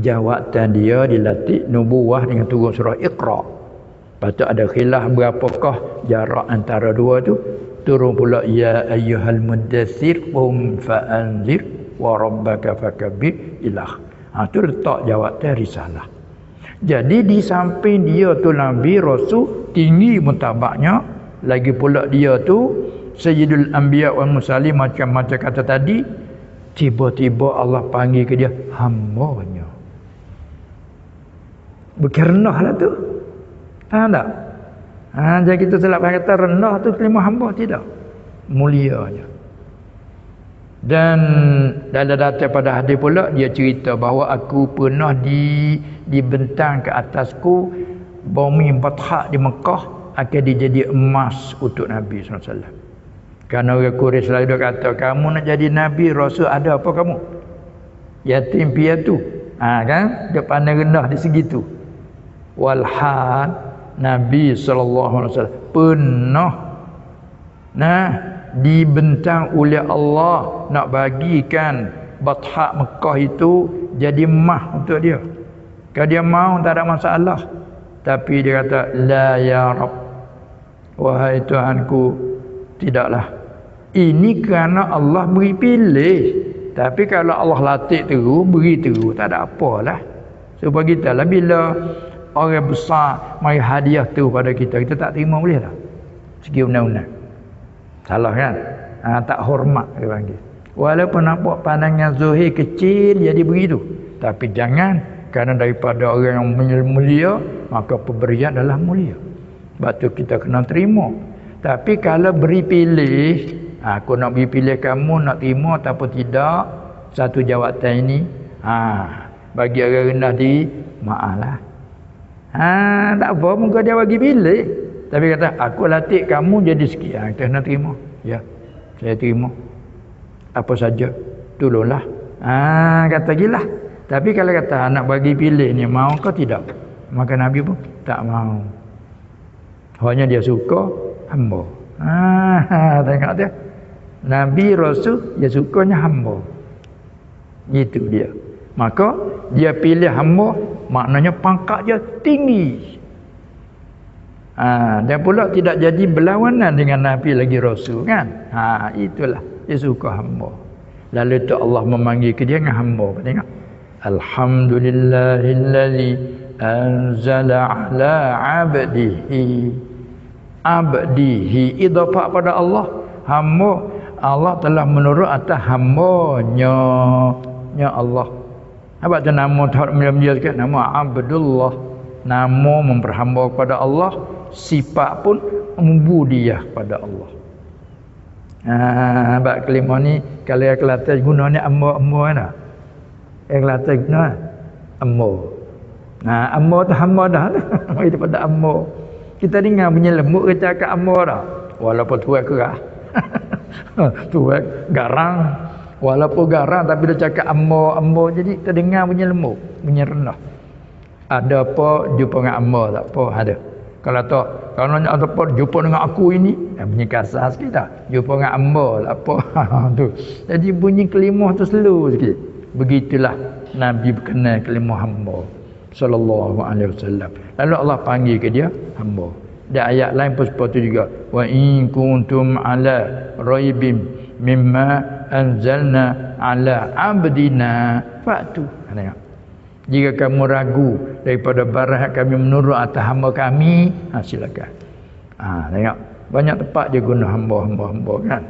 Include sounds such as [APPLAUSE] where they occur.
jawatan dia dilatih nubuah dengan turun surah Iqra. Patut ada khilaf berapakah jarak antara dua tu. Turun pula ya ayyuhal mudaththir qum fa'anzir wa rabbaka fakabbir ilah. Ha tu letak jawatan risalah. Jadi di samping dia tu Nabi Rasul tinggi mutabaknya lagi pula dia tu Sayyidul Anbiya wal Mursalin macam-macam kata tadi tiba-tiba Allah panggil ke dia hambanya berkerenah lah tu. Faham tak? Ha, jadi kita selap kata rendah tu kelima hamba tidak. Mulianya dan dalam data pada hadis pula dia cerita bahawa aku pernah di dibentang ke atasku bumi bathak di Mekah akan dijadi emas untuk Nabi SAW kerana orang Quraisy selalu kata kamu nak jadi Nabi Rasul ada apa kamu? Yatim piatu. Ha, kan? Dia pandang rendah di walhad Nabi SAW pernah nah dibentang oleh Allah nak bagikan bathak Mekah itu jadi mah untuk dia. Kalau dia mau tak ada masalah. Tapi dia kata la ya rab wahai tuhanku tidaklah. Ini kerana Allah beri pilih. Tapi kalau Allah latih terus beri terus tak ada apalah. Supaya kita lah bila orang besar mari hadiah tu pada kita. Kita tak terima boleh tak segi undang-undang. Salah kan? Ha, tak hormat dia panggil. Walaupun nampak pandangan zuhir kecil jadi begitu tapi jangan kerana daripada orang yang mulia maka pemberian adalah mulia. Sebab tu kita kena terima. Tapi kalau beri pilih ha, aku nak beri pilih kamu nak terima ataupun tidak satu jawatan ini ha, bagi orang rendah diri maaflah Ha, tak apa muka dia bagi pilih. Tapi kata aku latih kamu jadi sekian. Ha, kita nak terima. Ya. Saya terima. Apa saja. Tolonglah. Ha, kata gila. Tapi kalau kata nak bagi pilih ni mau ke tidak? Maka Nabi pun tak mau. Hanya dia suka hamba. Ha, [LAUGHS] tengok dia. Nabi Rasul dia sukanya hamba. Itu dia. Maka dia pilih hamba maknanya pangkat dia tinggi. Ha, dan pula tidak jadi berlawanan dengan Nabi lagi Rasul kan? Ha, itulah. Dia suka hamba. Lalu tu Allah memanggil ke dia dengan hamba. Tengok. Alhamdulillahillazi anzala ala abdihi. Abdihi. Idafah pada Allah. Hamba. Allah telah menurut atas hambanya. Nya Allah apa tu nama Tuhan mulia-mulia sikit nama Abdullah. Nama memperhamba kepada Allah. Sifat pun membudiah kepada Allah. Ha bab kelima ni kalau yang Kelantan guna ni ambo-ambo kan yang Kelantan guna ambo. Nah ambo tu hamba dah [LAUGHS] mai daripada ambo. Kita dengar punya lembut ke cakap ambo dah. Walaupun tuan kerah [LAUGHS] tuan garang Walaupun garang tapi dia cakap ambo ambo jadi terdengar punya lembut, punya rendah. Ada apa jumpa dengan ambo tak apa ada. Kalau tak kalau nak ada apa jumpa dengan aku ini, eh, bunyi kasar sikit tak? Jumpa dengan ambo tak apa. [LAUGHS] tu. Jadi bunyi kelimah tu slow sikit. Begitulah Nabi berkenal kelimah hamba sallallahu alaihi wasallam. Lalu Allah panggil ke dia hamba. Dan ayat lain pun seperti juga. Wa in kuntum ala raibim mimma anzalna ala abdina. Fatu. Ha, tengok. Jika kamu ragu daripada barang kami menurut atas hamba kami ha, silakan. Ha, tengok. Banyak tempat dia guna hamba hamba hamba kan